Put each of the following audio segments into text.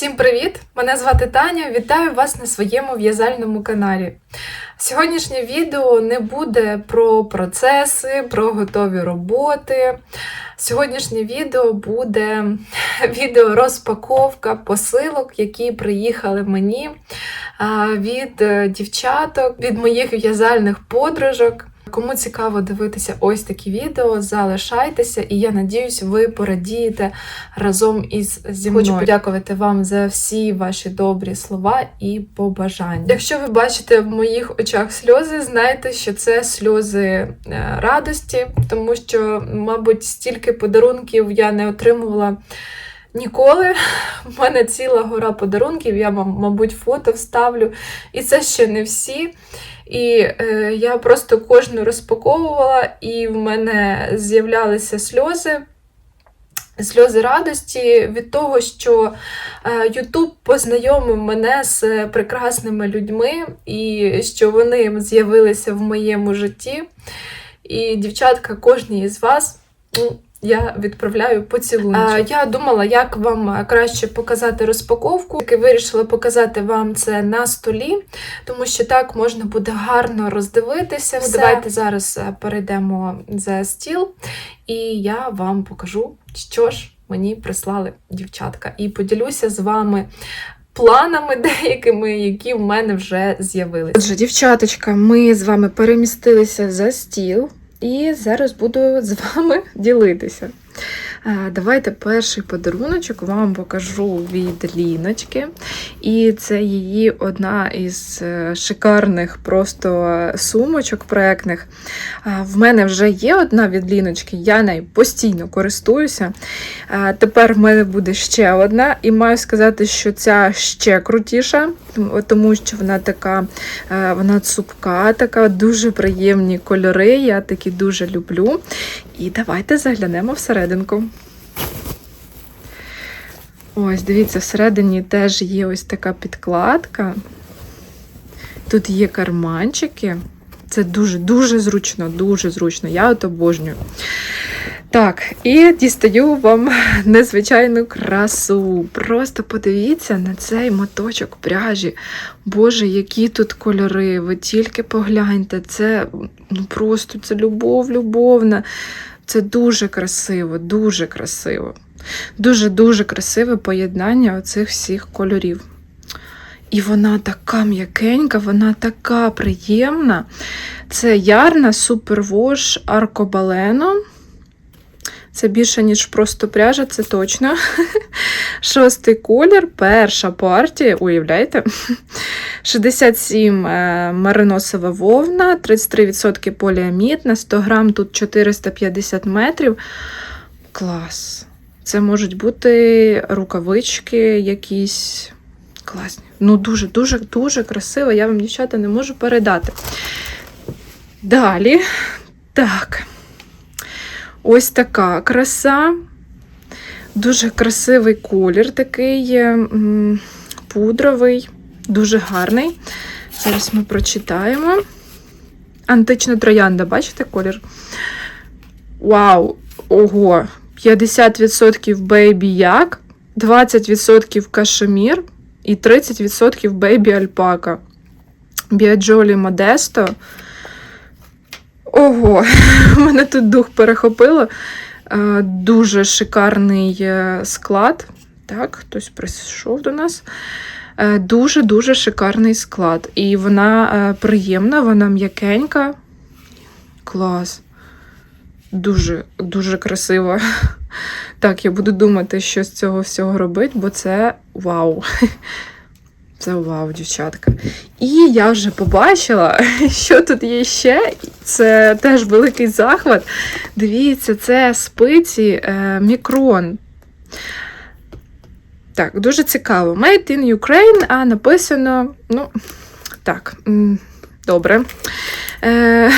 Всім привіт! Мене звати Таня. Вітаю вас на своєму в'язальному каналі. Сьогоднішнє відео не буде про процеси, про готові роботи. Сьогоднішнє відео буде відео розпаковка посилок, які приїхали мені від е, дівчаток, від моїх в'язальних подружок. Кому цікаво дивитися ось такі відео, залишайтеся, і я надіюсь, ви порадієте разом із зі мною. Хочу подякувати вам за всі ваші добрі слова і побажання. Якщо ви бачите в моїх очах сльози, знайте, що це сльози е, радості, тому що, мабуть, стільки подарунків я не отримувала. Ніколи в мене ціла гора подарунків, я, мабуть, фото вставлю. І це ще не всі. І е, я просто кожну розпаковувала, і в мене з'являлися сльози. Сльози радості від того, що е, Ютуб познайомив мене з прекрасними людьми, і що вони з'явилися в моєму житті. І, дівчатка, кожній із вас ну, я відправляю поцілунки. Я думала, як вам краще показати розпаковку. І вирішила показати вам це на столі, тому що так можна буде гарно роздивитися. Все. Давайте зараз е, перейдемо за стіл, і я вам покажу, що ж мені прислали дівчатка. І поділюся з вами. Планами деякими, які в мене вже з'явилися. Отже, дівчаточка, ми з вами перемістилися за стіл. І зараз буду з вами ділитися. Е, Давайте перший подаруночок вам покажу від Ліночки. І це її одна із е, шикарних просто сумочок проектних. Е, В мене вже є одна від Ліночки, я нею постійно користуюся. Тепер в мене буде ще одна, і маю сказати, що ця ще крутіша, тому- що вона така, вона цупка, така дуже приємні кольори. Я такі дуже люблю. І давайте заглянемо всерединку. Ось, дивіться, всередині теж є ось така підкладка. Тут є карманчики. Це дуже-дуже зручно, дуже зручно. Я от обожнюю. Так, і дістаю вам незвичайну красу. Просто подивіться на цей моточок пряжі. Боже, які тут кольори! Ви тільки погляньте, це ну просто це любов, любовна. Це дуже красиво, дуже красиво. Дуже-дуже красиве поєднання оцих всіх кольорів. І вона така м'якенька, вона така приємна. Це ярна супервош Аркобалено. Це більше, ніж просто пряжа, це точно. Шостий колір, перша партія, уявляєте? 67 е, мариносова вовна, 33% поліамід, на 100 грам тут 450 метрів. Клас. Це можуть бути рукавички якісь класні. Ну, дуже, дуже, дуже красиво. Я вам, дівчата, не можу передати. Далі. Так. Ось така краса. Дуже красивий колір, такий м, пудровий, дуже гарний. Зараз ми прочитаємо. Антична троянда, бачите колір? Вау! Ого! 50% бейбі як, 20% кашемір і 30% бейбі альпака. Біаджолі Модесто. Ого, мене тут дух перехопило. Е, Дуже шикарний е, склад. Так, хтось прийшов до нас. Дуже-дуже шикарний склад. І вона е, приємна, вона м'якенька. Клас. Дуже, дуже красиво. Так, я буду думати, що з цього всього робити, бо це вау. Це вау, дівчатка. І я вже побачила, що тут є ще. Це теж великий захват. Дивіться, це спиці е, мікрон. Так, дуже цікаво. Made in Ukraine, а написано, ну, так, добре. Е,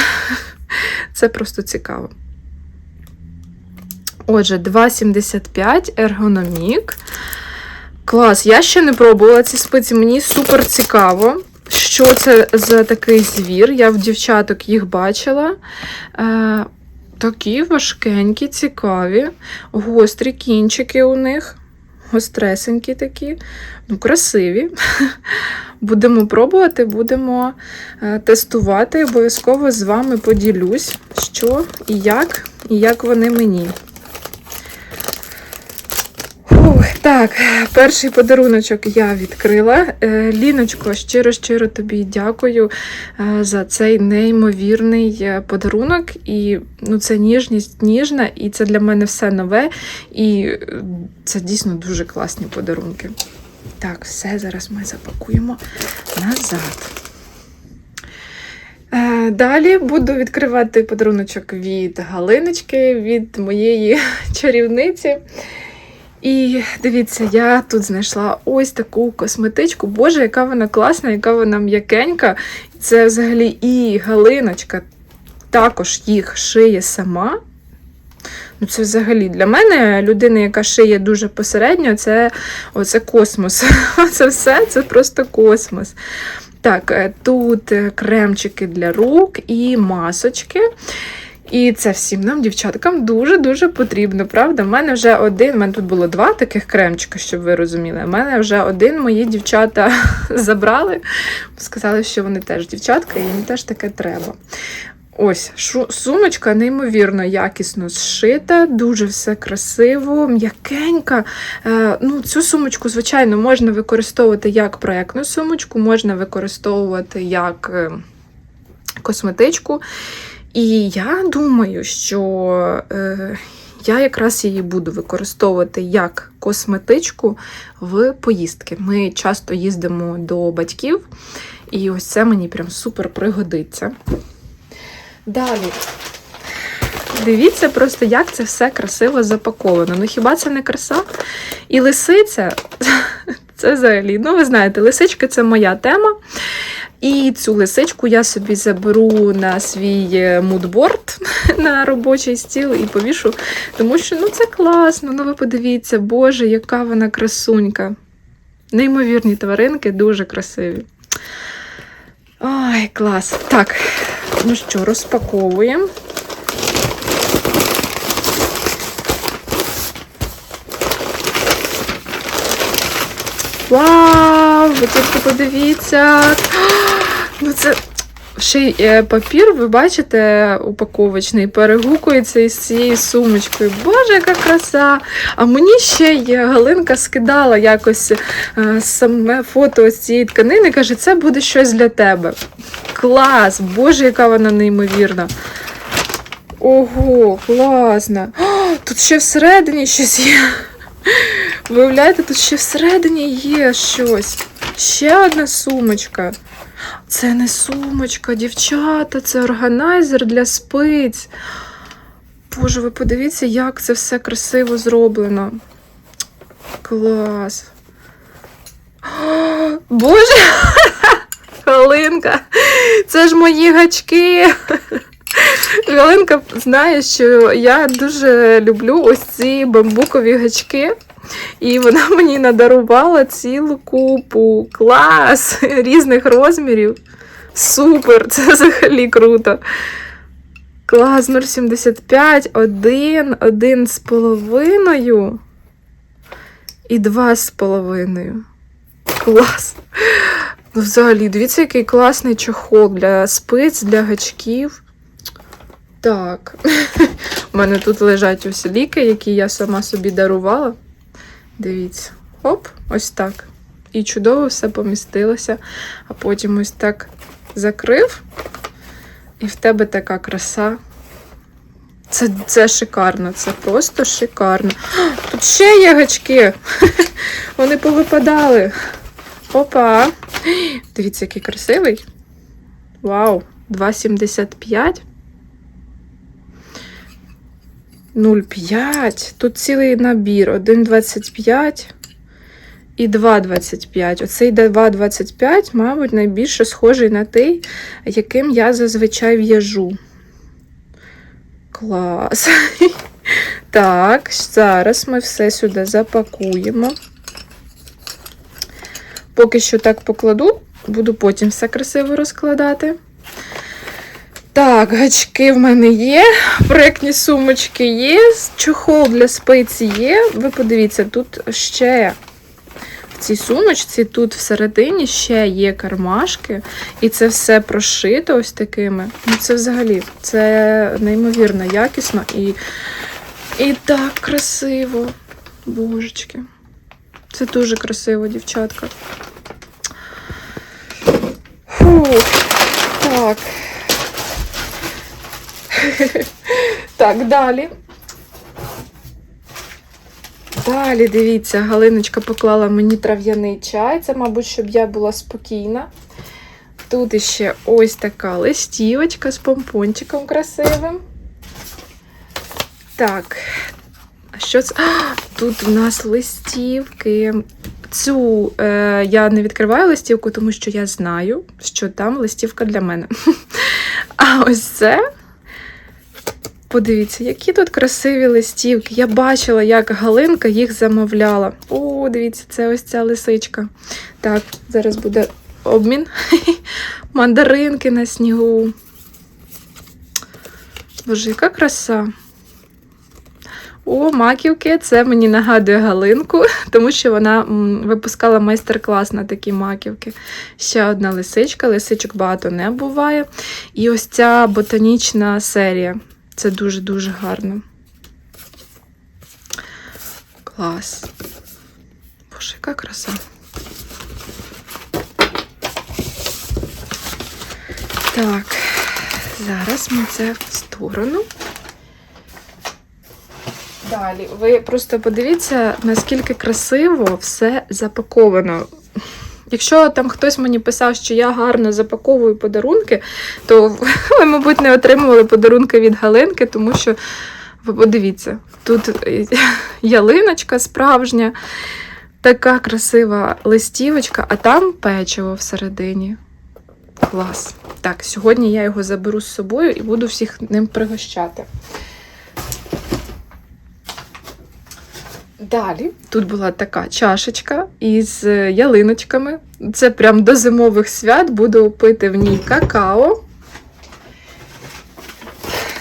це просто цікаво. Отже, 2,75 ергономік. Клас, я ще не пробувала ці спиці, мені супер цікаво. Що це за такий звір? Я в дівчаток їх бачила. Е, такі важкенькі, цікаві, гострі кінчики у них. гостресенькі такі, ну, красиві. Будемо пробувати, будемо е, тестувати. Обов'язково з вами поділюсь, що і як, і як вони мені. Фух, так, перший подаруночок я відкрила. Е, Ліночко, щиро-щиро тобі дякую е, за цей неймовірний е, подарунок. І ну, це ніжність ніжна, і це для мене все нове. І це дійсно дуже класні подарунки. Так, все зараз ми запакуємо назад. Далі буду відкривати подаруночок від Галиночки, від моєї чарівниці. І дивіться, я тут знайшла ось таку косметичку. Боже, яка вона класна, яка вона м'якенька. Це взагалі і Галиночка також їх шиє сама. Ну, це взагалі для мене людина, яка шиє дуже посередньо, це оце космос. Це все це просто космос. Так, е, тут е, кремчики для рук і масочки. І це всім нам, дівчаткам, дуже-дуже потрібно, правда? У мене вже один, у мене тут було два таких кремчика, щоб ви розуміли. У мене вже один мої дівчата забрали, сказали, що вони теж дівчатка, і їм теж таке треба. Ось, сумочка неймовірно якісно зшита, дуже все красиво, м'якенька. Е, ну, Цю сумочку, звичайно, можна використовувати як проєктну сумочку, можна використовувати як е, косметичку. І я думаю, що е, я якраз її буду використовувати як косметичку в поїздки. Ми часто їздимо до батьків, і ось це мені прям супер пригодиться. Далі. Дивіться просто, як це все красиво запаковано. Ну хіба це не краса? І лисиця це взагалі, ну ви знаєте, лисички це моя тема. І цю лисичку я собі заберу на свій е, мудборд на робочий стіл і повішу, тому що ну це класно. Ну ви подивіться, Боже, яка вона красунька. Неймовірні тваринки, дуже красиві. Ой, клас. Так, ну що, розпаковуємо. Вау! Ви тільки подивіться! Ну це ще й е, папір, ви бачите, упаковочний, перегукується із цією сумочкою. Боже, яка краса! А мені ще й Галинка скидала якось е, саме фото з цієї тканини. Каже, це буде щось для тебе. Клас! Боже, яка вона неймовірна! Ого, класна! О, тут ще всередині щось є. Виявляєте, тут ще всередині є щось. Ще одна сумочка. Це не сумочка, дівчата, це органайзер для спиць. Боже, ви подивіться, як це все красиво зроблено. Клас. Боже! Галинка, це ж мої гачки. Галинка знає, що я дуже люблю ось ці бамбукові гачки. І вона мені надарувала цілу купу. Клас! Різних розмірів. Супер! Це взагалі круто. Клас 0,75, один, один з половиною і два з половиною. Клас! Ну, взагалі, дивіться, який класний чохол для спиць, для гачків. Так, у мене тут лежать ось ліки, які я сама собі дарувала. Дивіться, оп, ось так. І чудово все помістилося, а потім ось так закрив, і в тебе така краса. Це це шикарно, це просто шикарно. Тут ще є гачки. Вони повипадали. Опа! Дивіться, який красивий. Вау! 2,75. 0,5. Тут цілий набір. 1,25 і 2,25. Оцей 2,25, мабуть, найбільше схожий на той, яким я зазвичай в'яжу. Клас. Так, зараз ми все сюди запакуємо. Поки що так покладу, буду потім все красиво розкладати. Так. Гачки в мене є, проєктні сумочки є, чохол для спиці є. Ви подивіться, тут ще в цій сумочці, тут всередині ще є кармашки, і це все прошито ось такими. Ну, це взагалі це неймовірно якісно і, і так красиво. Божечки. Це дуже красиво, дівчатка. Фух, так. Так, далі. Далі, дивіться, Галиночка поклала мені трав'яний чай. Це, мабуть, щоб я була спокійна. Тут іще ось така листівочка з помпончиком красивим. Так, а що це? А, тут у нас листівки. Цю е, я не відкриваю листівку, тому що я знаю, що там листівка для мене. А ось це. Подивіться, які тут красиві листівки. Я бачила, як Галинка їх замовляла. О, дивіться, це ось ця лисичка. Так, зараз буде обмін. Мандаринки на снігу. Боже, яка краса. О, маківки, це мені нагадує Галинку, тому що вона випускала майстер-клас на такі маківки. Ще одна лисичка, лисичок багато не буває. І ось ця ботанічна серія. Це дуже-дуже гарно. Клас. Боже, яка краса. Так, зараз ми це в сторону. Далі, ви просто подивіться, наскільки красиво все запаковано. Якщо там хтось мені писав, що я гарно запаковую подарунки, то ви, мабуть, не отримували подарунки від Галинки, тому що ви подивіться, тут ялиночка справжня, така красива листівочка, а там печиво всередині. Клас. Так, сьогодні я його заберу з собою і буду всіх ним пригощати. Далі тут була така чашечка із е, ялиночками. Це прям до зимових свят буду пити в ній какао.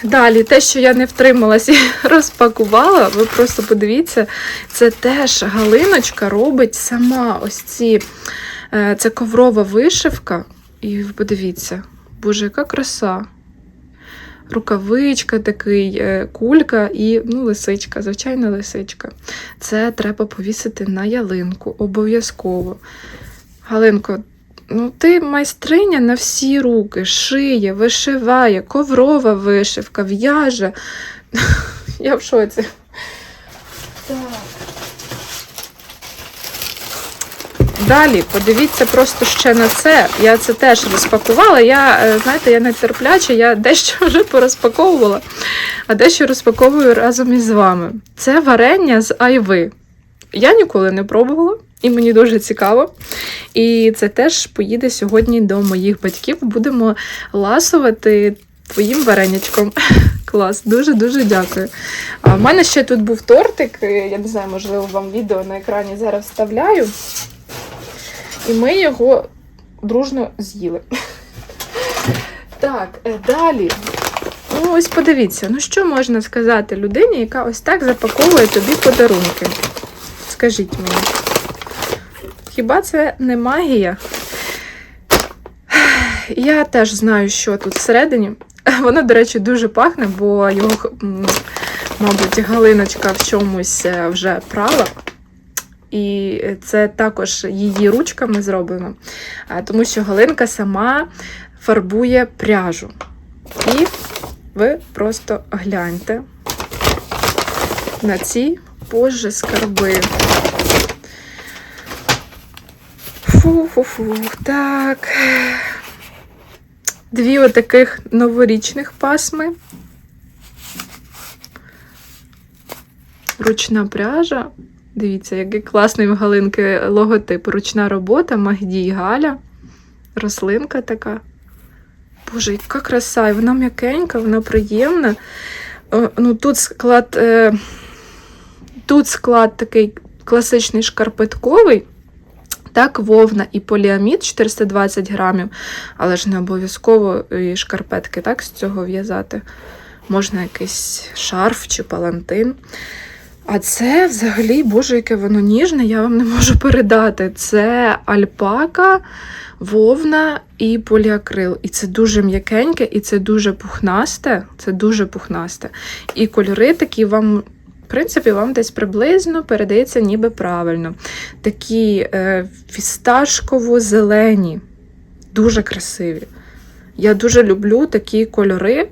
Далі, те, що я не втрималась і розпакувала, ви просто подивіться, це теж Галиночка робить сама ось ці. е, Це коврова вишивка. І подивіться, боже, яка краса. Рукавичка, такий, е, кулька і ну, лисичка, звичайна лисичка. Це треба повісити на ялинку, обов'язково. Галинко, ну ти майстриня на всі руки, шиє, вишиває, коврова вишивка, в'яже. Я в шоці. Так. Далі, подивіться просто ще на це. Я це теж розпакувала. Я, е, знаєте, я не терпляча, я дещо вже порозпаковувала, а дещо розпаковую разом із вами. Це варення з айви. Я ніколи не пробувала, і мені дуже цікаво. І це теж поїде сьогодні до моїх батьків. Будемо ласувати твоїм варенячком. Клас, дуже-дуже дякую. А в мене ще тут був тортик. е, Я не знаю, можливо, вам відео на екрані зараз вставляю. І ми його дружно з'їли. Так, е, далі. Ну, ось подивіться, ну що можна сказати людині, яка ось так запаковує тобі подарунки? Скажіть мені. Хіба це не магія? Я теж знаю, що тут всередині. Воно, до речі, дуже пахне, бо його, мабуть, галиночка в чомусь е, вже прала. І це також її ручками зроблено, тому що Галинка сама фарбує пряжу. І ви просто гляньте на ці боже скарби. Фу-фу-фу. Так. Дві отаких новорічних пасми. Ручна пряжа. Дивіться, який класний в Галинки логотип. Ручна робота, Магдій Галя. Рослинка така. Боже, яка краса! І вона м'якенька, вона приємна. Ну, тут склад, е, тут склад такий класичний шкарпетковий. Так, вовна і поліамід 420 грамів, але ж не обов'язково і шкарпетки так, з цього в'язати. Можна якийсь шарф чи палантин. А це взагалі, боже, яке воно ніжне, я вам не можу передати. Це альпака, вовна і поліакрил. І це дуже м'якеньке, і це дуже пухнасте. Це дуже пухнасте. І кольори такі вам, в принципі, вам десь приблизно передається ніби правильно. Такі е, фісташково-зелені, дуже красиві. Я дуже люблю такі кольори.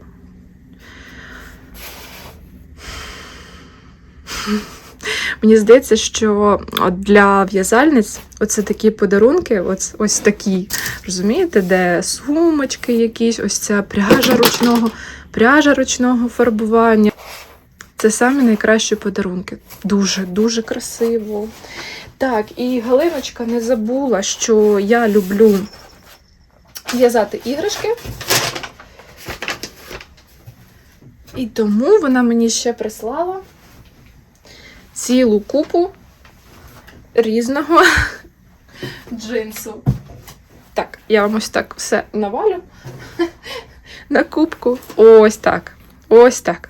Мені здається, що для в'язальниць оце такі подарунки, ось, ось такі, розумієте, де сумочки якісь, ось ця пряжа ручного, пряжа ручного фарбування. Це самі найкращі подарунки. Дуже, дуже красиво. Так, і Галиночка не забула, що я люблю в'язати іграшки. І тому вона мені ще прислала цілу купу різного джинсу. Так, я вам ось так все навалю на кубку. Ось так. Ось так.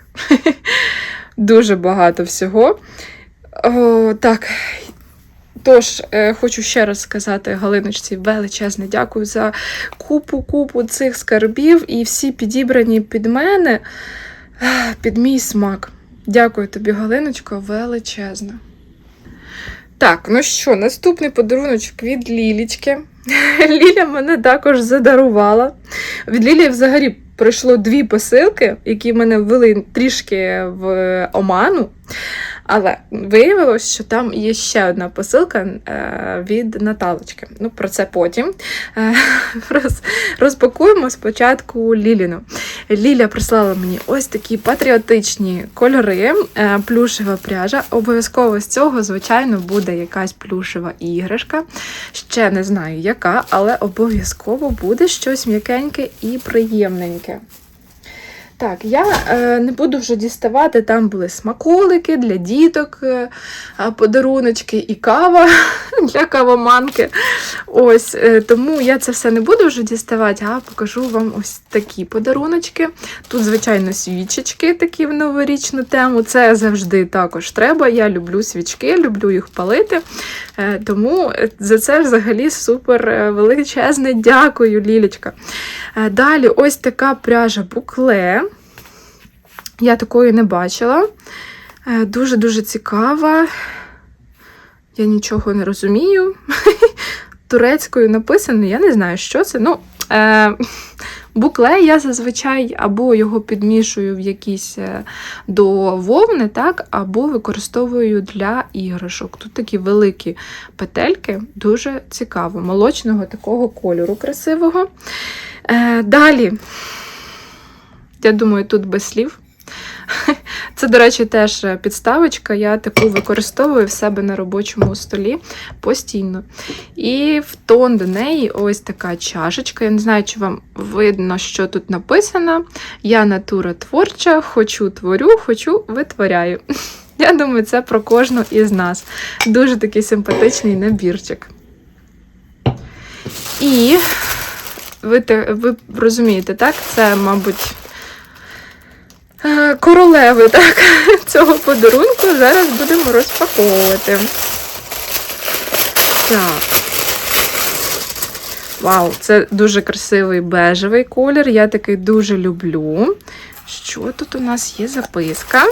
Дуже багато всього. О, так. Тож, е, хочу ще раз сказати Галиночці величезне дякую за купу-купу цих скарбів і всі підібрані під мене, під мій смак. Дякую тобі, Галиночко, величезно. Так, ну що, наступний подаруночок від Лілічки. Ліля мене також задарувала. Від Лілі взагалі прийшло дві посилки, які мене ввели трішки в оману. Але виявилось, що там є ще одна посилка е, від Наталочки. Ну, про це потім. Е, роз, розпакуємо спочатку Ліліну. Ліля прислала мені ось такі патріотичні кольори, е, плюшева пряжа. Обов'язково з цього, звичайно, буде якась плюшева іграшка. Ще не знаю, яка, але обов'язково буде щось м'якеньке і приємненьке. Так, я е, не буду вже діставати, там були смаколики для діток, е, подаруночки і кава для кавоманки. Ось, е, Тому я це все не буду вже діставати, а покажу вам ось такі подаруночки. Тут, звичайно, свічечки такі в новорічну тему. Це завжди також треба. Я люблю свічки, люблю їх палити. Е, тому за це взагалі супер е, величезне дякую, Лілечка. Е, Далі ось така пряжа букле. Я такої не бачила. Дуже-дуже цікава. Я нічого не розумію. Турецькою написано, я не знаю, що це. Ну, е, букле я зазвичай або його підмішую в якісь е, до вовни, так, або використовую для іграшок. Тут такі великі петельки, дуже цікаво. Молочного такого кольору красивого. Е, Далі, я думаю, тут без слів. Це, до речі, теж підставочка. Я таку використовую в себе на робочому столі постійно. І в тон до неї ось така чашечка. Я не знаю, чи вам видно, що тут написано. Я натура творча, хочу творю, хочу витворяю. Я думаю, це про кожну із нас. Дуже такий симпатичний набірчик. І ви, ви розумієте, так? Це, мабуть, е, королеви так, цього подарунку. Зараз будемо розпаковувати. Так. Вау, це дуже красивий бежевий колір. Я такий дуже люблю. Що тут у нас є записка?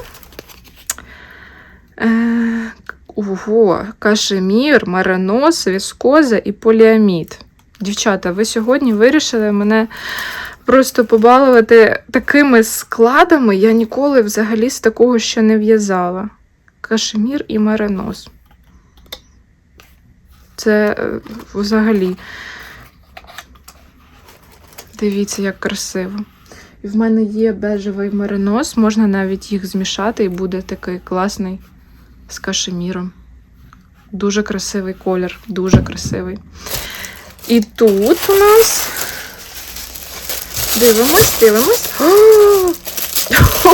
Е, ого, кашемір, маранос, віскоза і поліамід. Дівчата, ви сьогодні вирішили мене просто побалувати такими складами. Я ніколи взагалі з такого ще не в'язала. Кашемір і маранос. Це е, взагалі. Дивіться, як красиво. І в мене є бежевий меринос, можна навіть їх змішати, і буде такий класний з кашеміром. Дуже красивий колір, дуже красивий. І тут у нас дивимось, дивимось.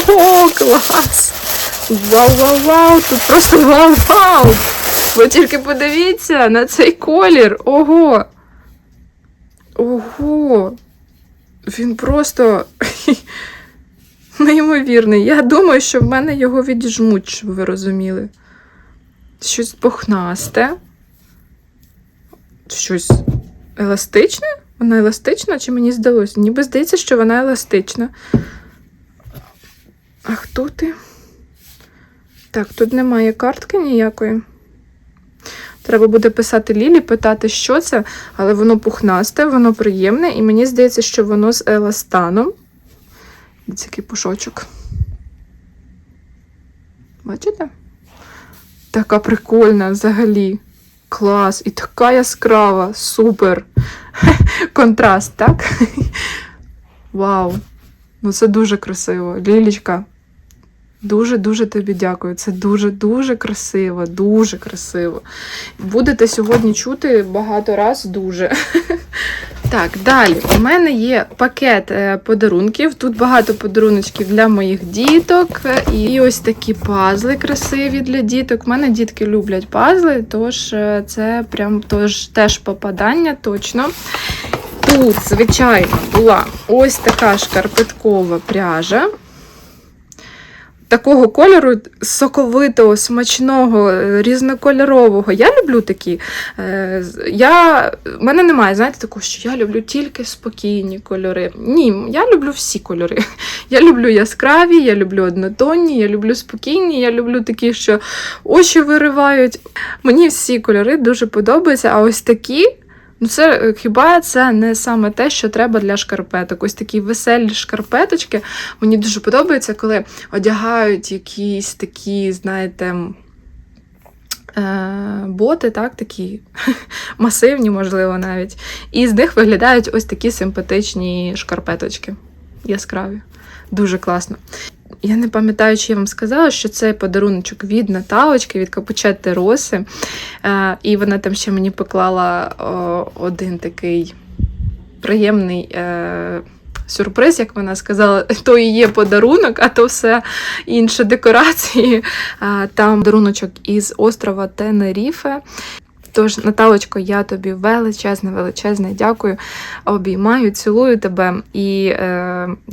О, клас! Вау, вау, вау! Тут просто вау, вау! Ви тільки подивіться на цей колір. Ого. Ого. Він просто неймовірний. Я думаю, що в мене його відіжмуть, щоб ви розуміли. Щось пухнасте. Щось еластичне? Вона еластична, чи мені здалося? Ніби здається, що вона еластична. А хто ти? Так, тут немає картки ніякої. Треба буде писати Лілі, питати, що це, але воно пухнасте, воно приємне, і мені здається, що воно з еластаном. Ось який пушочок. Бачите? Така прикольна взагалі. Клас. І така яскрава. Супер. Контраст, так? Вау. Ну це дуже красиво. Лілічка. Дуже-дуже тобі дякую. Це дуже-дуже красиво, дуже красиво. Будете сьогодні чути багато раз дуже. Так, далі. У мене є пакет е, подарунків. Тут багато подаруночків для моїх діток. І ось такі пазли красиві для діток. У мене дітки люблять пазли, тож е, це прям тож, теж попадання точно. Тут, звичайно, була ось така шкарпеткова пряжа. Такого кольору соковитого, смачного, е, різнокольорового. Я люблю такі. Е, Я, в мене немає, знаєте, такого, що я люблю тільки спокійні кольори. Ні, я люблю всі кольори. Я люблю яскраві, я люблю однотонні, я люблю спокійні, я люблю такі, що очі виривають. Мені всі кольори дуже подобаються, а ось такі. Ну, це е, хіба це не саме те, що треба для шкарпеток. Ось такі веселі шкарпеточки. Мені дуже подобається, коли одягають якісь такі, знаєте, е, боти, так, такі масивні, можливо, навіть. І з них виглядають ось такі симпатичні шкарпеточки. Яскраві. Дуже класно. Я не пам'ятаю, чи я вам сказала, що це подаруночок від Наталочки, від Капучетти Роси. Е, і вона там ще мені поклала один такий приємний е, сюрприз, як вона сказала, то і є подарунок, а то все інше декорації. Там подаруночок із острова Тенеріфе. Тож, Наталочко, я тобі величезне, величезне дякую. Обіймаю, цілую тебе. І е,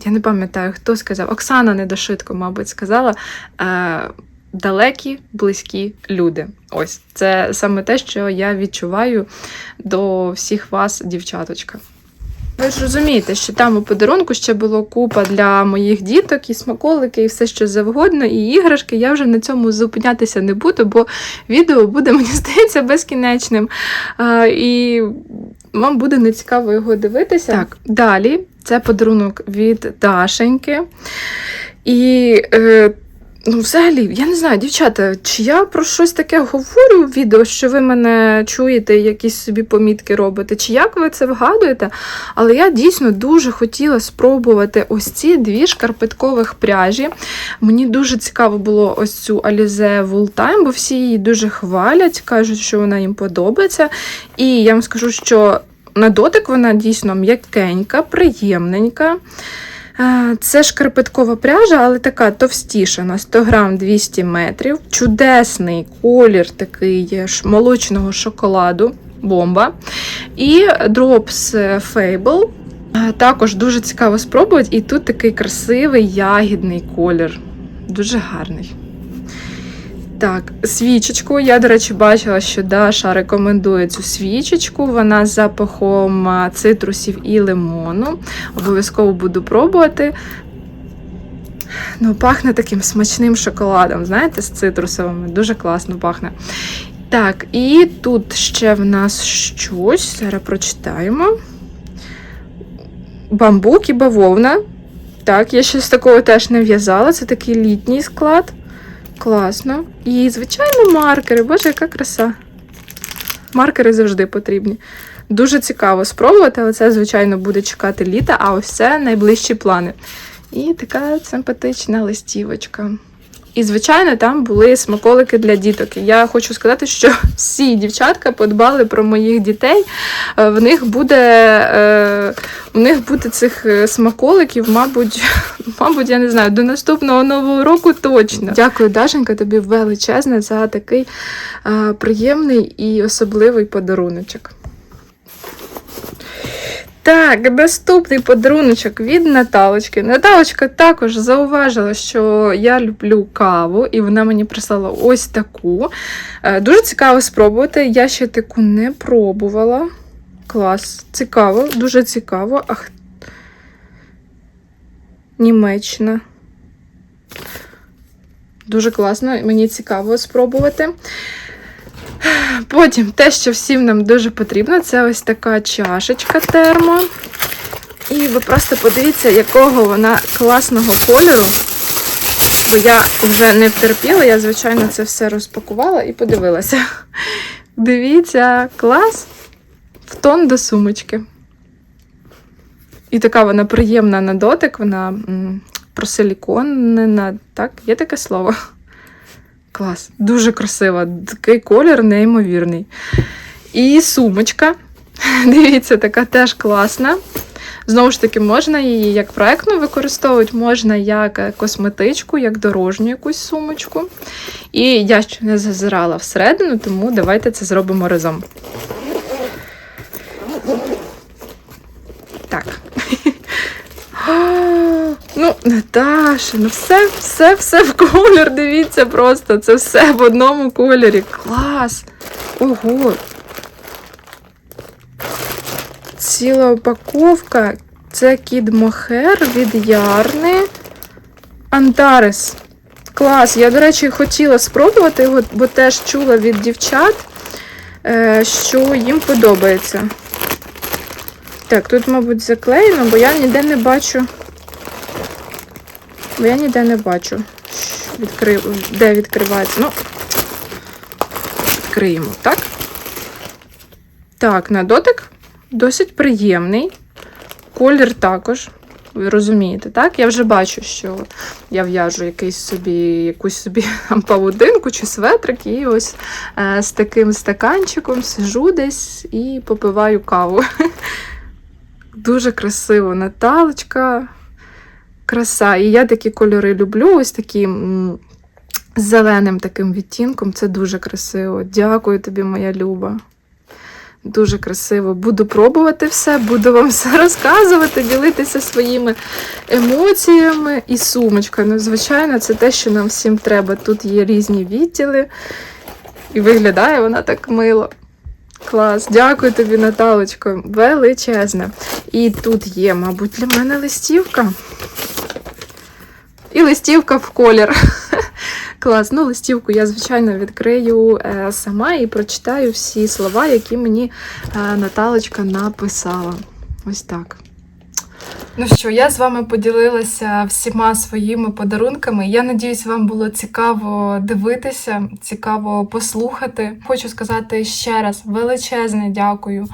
я не пам'ятаю, хто сказав. Оксана Недошитко, мабуть, сказала. Е, Далекі, близькі люди. Ось це саме те, що я відчуваю до всіх вас, дівчаточка. Ви ж розумієте, що там у подарунку ще було купа для моїх діток, і смаколики, і все що завгодно, і іграшки. Я вже на цьому зупинятися не буду, бо відео буде, мені здається, безкінечним. А, і вам буде нецікаво його дивитися. Так, далі це подарунок від Дашеньки. І е, Ну, взагалі, я не знаю, дівчата, чи я про щось таке говорю в відео, що ви мене чуєте, якісь собі помітки робите, чи як ви це вгадуєте? Але я дійсно дуже хотіла спробувати ось ці дві шкарпеткових пряжі. Мені дуже цікаво було ось цю Alize Wool Time, бо всі її дуже хвалять, кажуть, що вона їм подобається. І я вам скажу, що на дотик вона дійсно м'якенька, приємненька. Це шкарпеткова пряжа, але така товстіша, на 100 грам 200 метрів. Чудесний колір такий молочного шоколаду, бомба. І Drops Fable. Е, Також дуже цікаво спробувати. І тут такий красивий ягідний колір. Дуже гарний. Так, свічечку. Я, до речі, бачила, що Даша рекомендує цю свічечку. Вона з запахом цитрусів і лимону. Обов'язково буду пробувати. Ну, пахне таким смачним шоколадом, знаєте, з цитрусовими. Дуже класно пахне. Так, і тут ще в нас щось. Зараз прочитаємо. Бамбук і бавовна. Так, я щось такого теж не в'язала. Це такий літній склад. Класно. І, звичайно, маркери. Боже, яка краса. Маркери завжди потрібні. Дуже цікаво спробувати, але це, звичайно, буде чекати літа, а ось це найближчі плани. І така симпатична листівочка. І, звичайно, там були смаколики для діток. Я хочу сказати, що всі дівчатка подбали про моїх дітей. Е, В них буде, е, в них буде цих е, смаколиків, мабуть, мабуть, я не знаю, до наступного нового року точно. Дякую, Дашенька, тобі величезне за такий е, приємний і особливий подаруночок. Так, наступний подаруночок від Наталочки. Наталочка також зауважила, що я люблю каву, і вона мені прислала ось таку. Е, Дуже цікаво спробувати. Я ще таку не пробувала. Клас, цікаво, дуже цікаво. Ах. Німеччина. Дуже класно, мені цікаво спробувати. Потім те, що всім нам дуже потрібно, це ось така чашечка термо. І ви просто подивіться, якого вона класного кольору. Бо я вже не втерпіла, я, звичайно, це все розпакувала і подивилася. Дивіться, клас! В тон до сумочки. І така вона приємна на дотик, вона просиліконена, так, є таке слово. Клас, дуже красива, такий колір неймовірний. І сумочка. Дивіться, така теж класна. Знову ж таки, можна її як проектну використовувати, можна як е, косметичку, як дорожню якусь сумочку. І я ще не зазирала всередину, тому давайте це зробимо разом. Так. Ну, Наташа, ну все, все, все в колір. Дивіться просто. Це все в одному кольорі. Клас! Ого! Ціла упаковка. Це кід Мохер від Ярни. Антарес. Клас. Я, до речі, хотіла спробувати його, бо теж чула від дівчат, е, що їм подобається. Так, тут, мабуть, заклеєно, бо я ніде не бачу. Бо я ніде не бачу, що відкри... де відкривається. Ну, відкриємо, так? Так, на дотик досить приємний. Колір також. Ви розумієте, так? Я вже бачу, що я в'яжу якийсь собі, якусь собі там чи светрик, і ось е, з таким стаканчиком сижу десь і попиваю каву. Дуже красиво Наталочка. Краса. І я такі кольори люблю, ось такі з зеленим таким відтінком. Це дуже красиво. Дякую тобі, моя Люба. Дуже красиво. Буду пробувати все, буду вам все розказувати, ділитися своїми емоціями. І сумочка. Ну, звичайно, це те, що нам всім треба. Тут є різні відділи, і виглядає вона так мило. Клас, дякую тобі, Наталочко. Величезне. І тут є, мабуть, для мене листівка. І листівка в колір. Клас. Ну, листівку я, звичайно, відкрию е, сама і прочитаю всі слова, які мені е, Наталочка написала. Ось так. Ну що, я з вами поділилася всіма своїми подарунками. Я надіюсь, вам було цікаво дивитися, цікаво послухати. Хочу сказати ще раз величезне дякую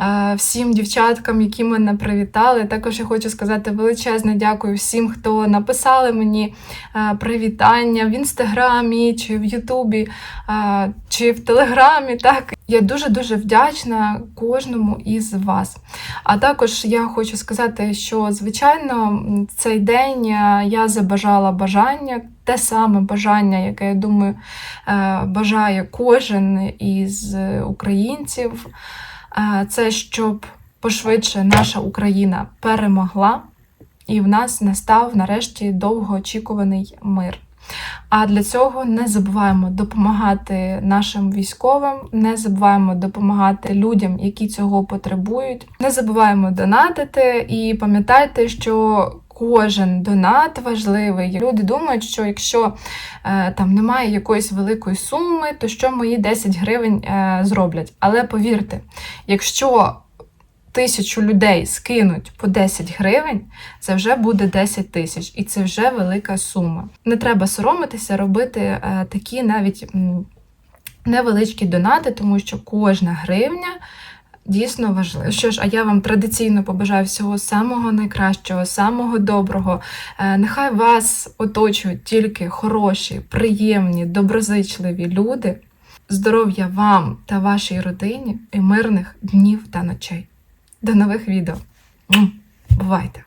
е, всім дівчаткам, які мене привітали. Також я хочу сказати величезне дякую всім, хто написали мені е, привітання в інстаграмі чи в Ютубі, е, чи в Телеграмі. Так, я дуже дуже вдячна кожному із вас. А також я хочу сказати, що звичайно цей день е, я забажала бажання, те саме бажання, яке я думаю е, бажає кожен із українців. Е, Це щоб пошвидше наша Україна перемогла, і в нас настав нарешті довгоочікуваний мир. А для цього не забуваємо допомагати нашим військовим, не забуваємо допомагати людям, які цього потребують. Не забуваємо донатити і пам'ятайте, що кожен донат важливий. Люди думають, що якщо е, там немає якоїсь великої суми, то що мої 10 гривень е, зроблять. Але повірте, якщо тисячу людей скинуть по 10 гривень, це вже буде 10 тисяч, і це вже велика сума. Не треба соромитися, робити е, такі навіть невеличкі донати, тому що кожна гривня дійсно важливо. Що ж, а я вам традиційно побажаю всього самого найкращого, самого доброго. Е, Нехай вас оточують тільки хороші, приємні, доброзичливі люди. Здоров'я вам та вашій родині і мирних днів та ночей. До нових відео. Бувайте!